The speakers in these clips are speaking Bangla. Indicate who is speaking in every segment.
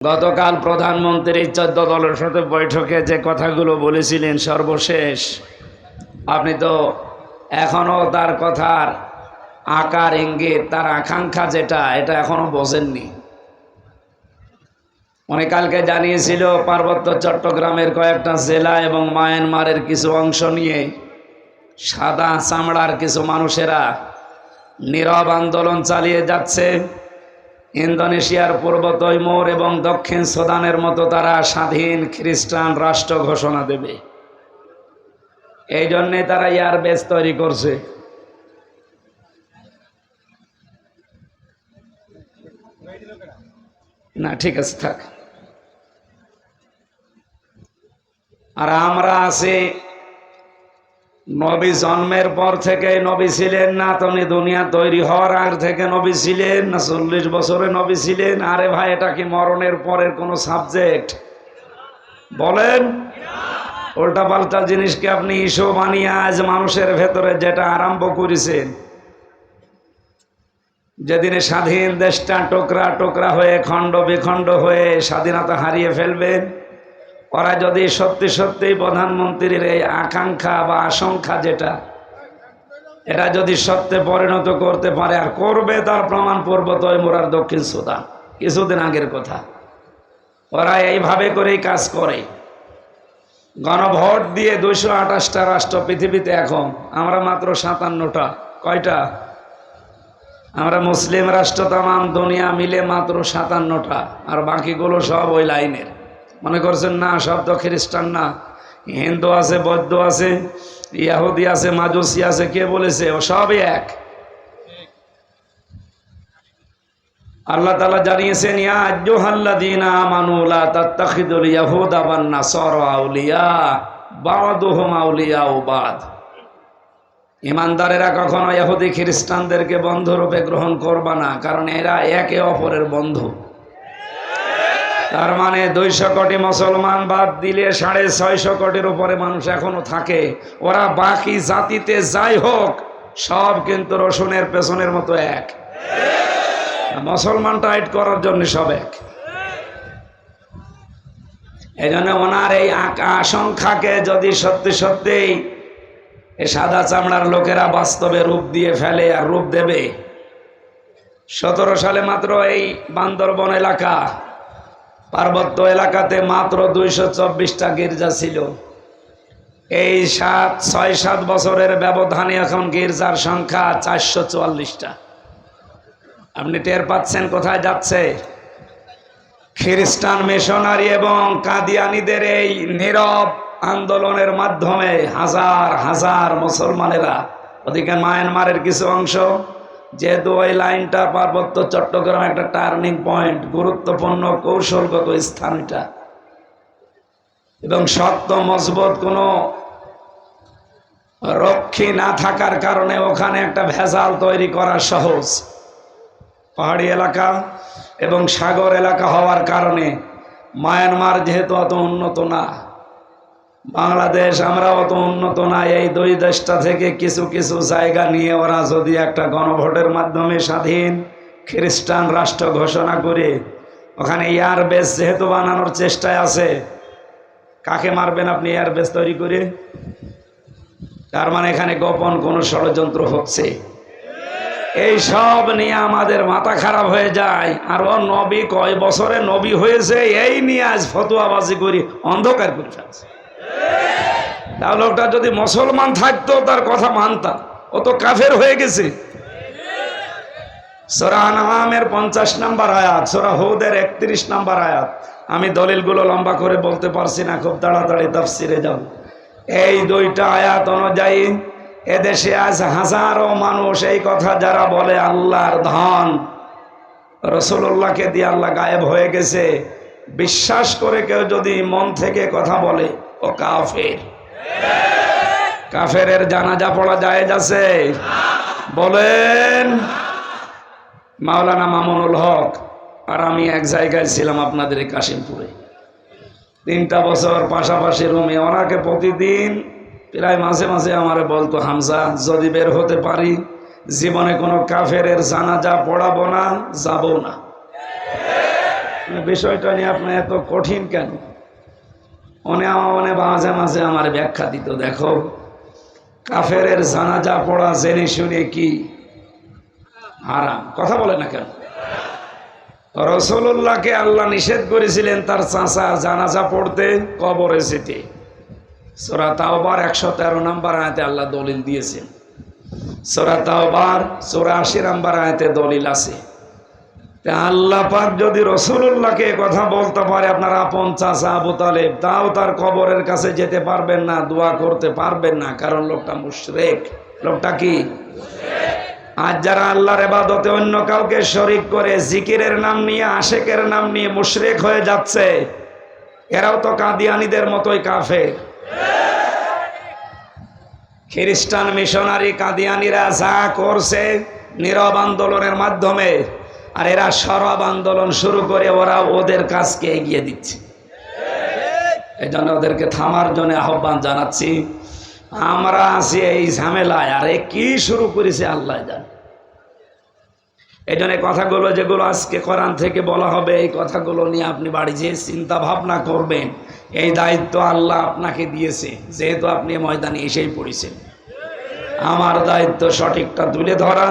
Speaker 1: গতকাল প্রধানমন্ত্রী চোদ্দ দলের সাথে বৈঠকে যে কথাগুলো বলেছিলেন সর্বশেষ, আপনি তো এখনও তার কথার আকার, ইঙ্গিত, তার আকাঙ্ক্ষা যেটা, এটা এখনও বোঝেননি। উনি কালকে জানিয়েছিল পার্বত্য চট্টগ্রামের কয়েকটা জেলা এবং মায়ানমারের কিছু অংশ নিয়ে সাদা চামড়ার কিছু মানুষেরা নীরব আন্দোলন চালিয়ে যাচ্ছে। ইন্দোনেশিয়ার পূর্ব তৈমুর এবং দক্ষিণ সুদানের মতো তারা স্বাধীন খ্রিস্টান রাষ্ট্র ঘোষণা দেবে। এই জন্যে তারা ইয়ার বেস তৈরি করছে। না, ঠিক আছে, থাক। আর আমরা আছি নবী জন্মের পর থেকে নবী ছিলেন না তুমি দুনিয়া তৈরি হওয়ার আগ থেকে নবী ছিলেন না, চল্লিশ বছরে নবী ছিলেন। আরে ভাই, এটা কি মরণের পরের কোনো সাবজেক্ট? বলেন। উল্টা পাল্টা জিনিসকে আপনি ইস্যু বানিয়ে আজ মানুষের ভেতরে যেটা আরম্ভ করেছেন, যেদিনে স্বাধীন দেশটা টোকরা টোকরা হয়ে খণ্ড বিখণ্ড হয়ে স্বাধীনতা হারিয়ে ফেলবেন ওরা যদি সত্যি সত্যি প্রধানমন্ত্রীর এই আকাঙ্ক্ষা বা আশঙ্কা যেটা এটা যদি সত্যে পরিণত করতে পারে আর করবে তার প্রমাণ পূর্ব তৈমুরার দক্ষিণ সুদান। কিছুদিন আগের কথা। ওরা এইভাবে করেই কাজ করে। গণভোট দিয়ে দুইশো আঠাশটা রাষ্ট্র পৃথিবীতে এখন, আমরা মাত্র সাতান্নটা। কয়টা? আমরা মুসলিম রাষ্ট্র তাম দুনিয়া মিলে মাত্র সাতান্নটা। আর বাকিগুলো সব ওই লাইনের। মনে করছেন, না সব তো খ্রিস্টান না। হিন্দু আছে, বৌদ্ধ আছে, ইয়াহুদি আছে মাজুসি আছে, কে বলেছে? ও সবই এক। আল্লাহ তালা জানিয়েছেন ইমানদারেরা কখনো ইহুদি খ্রিস্টানদেরকে বন্ধুরূপে গ্রহণ করবা না, কারণ এরা একে অপরের বন্ধু। তার মানে দুইশো কোটি মুসলমান বাদ দিলে সাড়ে ছয়শো কোটির উপরে মানুষ এখনও থাকে। ওরা বাকি জাতিতে যাই হোক, সব কিন্তু রসুনের পেছনের মতো এক। মুসলমান টাইট করার জন্য সব এক। এই জন্য ওনার এই আশঙ্কাকে যদি সত্যি সত্যিই এই সাদা চামড়ার লোকেরা বাস্তবে রূপ দিয়ে ফেলে আর রূপ দেবে। সতেরো সালে মাত্র এই বান্দরবন এলাকা পার্বত্য এলাকাতে মাত্র দুইশো চব্বিশটা গির্জা ছিল। এই সাত, ছয়, সাত বছরের ব্যবধানে এখন গির্জার সংখ্যা চারশো চুয়াল্লিশটা। আপনি টের পাচ্ছেন কোথায় যাচ্ছে? খ্রিস্টান মিশনারি এবং কাদিয়ানিদের এই নীরব আন্দোলনের মাধ্যমে হাজার হাজার মুসলমানেরা ওদিকে মায়ানমারের কিছু অংশ যেহেতু ওই লাইনটা পার্বত্য চট্টগ্রাম একটা টার্নিং পয়েন্ট, গুরুত্বপূর্ণ কৌশলগত স্থান এটা। এবং শক্ত, মজবুত কোনো রক্ষী না থাকার কারণে ওখানে একটা ভেজাল তৈরি করা সহজ। পাহাড়ি এলাকা এবং সাগর এলাকা হওয়ার কারণে মায়ানমার যেহেতু অত উন্নত না বাংলাদেশ আমরা অত উন্নত না এই দুই দেশটা থেকে কিছু কিছু জায়গা নিয়ে ওরা যদি একটা গণভোটের মাধ্যমে স্বাধীন খ্রিস্টান রাষ্ট্র ঘোষণা করে, ওখানে এয়ার বেস যেহেতু বানানোর চেষ্টায় আছে, কাকে মারবেন আপনি এয়ার বেস তৈরি করে? তার মানে এখানে গোপন কোনো ষড়যন্ত্র হচ্ছে। এই সব নিয়ে আমাদের মাথা খারাপ হয়ে যায়। আর ও নবী কয় বছরে নবী হয়েছে, এই নিয়ে আজ ফতুয়াবাজি করি, অন্ধকার করে ফেলছে। তাহলে ওটা যদি মুসলমান থাকতো, তার কথা মানতাম। ও তো কাফের হয়ে গেছে। সোরা আনামের পঞ্চাশ নাম্বার আয়াত, সোরা হৌদের একত্রিশ নাম্বার আয়াত। আমি দলিলগুলো লম্বা করে বলতে পারছি না, খুব তাড়াতাড়ি তাফসিরে যাও এই দুইটা আয়াত অনুযায়ী, এদেশে আজ হাজারো মানুষ এই কথা যারা বলে, আল্লাহর ধন। রসুল্লাহকে দিয়ে আল্লাহ গায়েব হয়ে গেছে। বিশ্বাস করে কেউ যদি মন থেকে কথা বলে ও কাফের। কাফের জানাজা পড়া যায় যাচ্ছে বলেন, মাওলানা মামুনুল হক, আর আমি এক জায়গায় ছিলাম আপনাদের কাশিমপুরে। তিনটা বছর পাশাপাশি রুমে ওনাকে প্রতিদিন প্রায় মাঝে মাঝে আমারে বলতো, হামজা, যদি বের হতে পারি, জীবনে কোনো কাফের জানাজা পড়াবো না, যাব না। বিষয়টা নিয়ে আপনার এত কঠিন কেন? আমার মনে মাঝে মাঝে আমার ব্যাখ্যা দিত, দেখো। কাফেরের জানাজা পড়া জেনে শুনে কি? হারাম। কথা বলে না কেন? রসুল্লাহকে আল্লাহ নিষেধ করেছিলেন তার চাষা জানাজা পড়তে, কবরে যেতে। সোরা তাওবার একশো তেরো নম্বর আয়তে আল্লাহ দলিল দিয়েছেন। সোরা তাওবার সোরা আশি নম্বর আয়তে দলিল আছে। তা আল্লাহ পাক যদি রসুল্লাহকে কথা বলতে পারে, আপনার আপন চাষা আবু তালেব, তাও তার কবরের কাছে যেতে পারবেন না, দোয়া করতে পারবেন না, কারণ লোকটা মুশরেক। লোকটা কি? আজ যারা আল্লাহর এবাদতে অন্য কাউকে শরিক করে জিকিরের নাম নিয়ে, আশেকের নাম নিয়ে মুশরেক হয়ে যাচ্ছে, এরাও তো কাদিয়ানিদের মতোই কাফে খ্রিস্টান মিশনারি কাদিয়ানিরা যা করছে নীরব আন্দোলনের মাধ্যমে আর এরা সরব আন্দোলন শুরু করে ওরা ওদের কাজকে এগিয়ে দিচ্ছে। এই জন্য ওদেরকে থামার জন্য আহ্বান জানাচ্ছি। আমরা আছি এই ঝামেলায়, আর এ কি শুরু করেছে আল্লাহ জান। এই জন্য কথাগুলো যেগুলো আজকে কোরআন থেকে বলা হবে, এই কথাগুলো নিয়ে আপনি বাড়ি যেয়ে চিন্তা ভাবনা করবেন। এই দায়িত্ব আল্লাহ আপনাকে দিয়েছে, যেহেতু আপনি ময়দানে এসেই পড়েছেন। আমার দায়িত্ব সঠিকটা তুলে ধরা।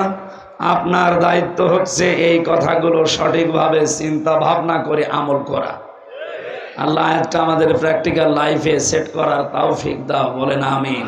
Speaker 1: আপনার দায়িত্ব হচ্ছে এই কথাগুলো সঠিকভাবে চিন্তা ভাবনা করে আমল করা। আল্লাহ একটা আমাদের প্র্যাকটিক্যাল লাইফে সেট করার তাও ফিক দাও, বলেন আমিন।